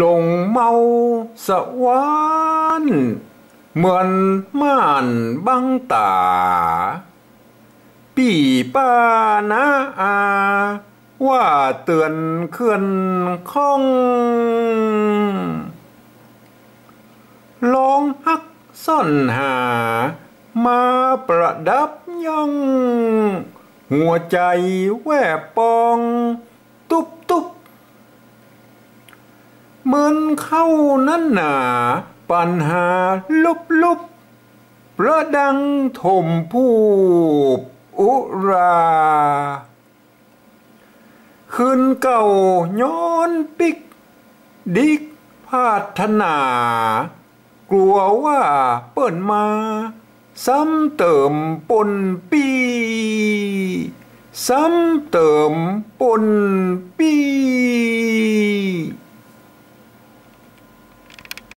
ลงเมาสวรรค์เหมือนม่านบังตา ปีป้านาอา ว่าเตือนเคลื่อนข้องลองฮักซ่อนหา มาประดับย่อง หัวใจแวบปอง ตุบตุบเห มือนเข้านั้นหนาปัญหาลุบลุบประดังถมผู้อุรา คืนเก่าย้อนปิก ดิกพาธนา กลัวว่าเปิ่นมา ซ้ำเติมปนปี ซ้ำเติมปน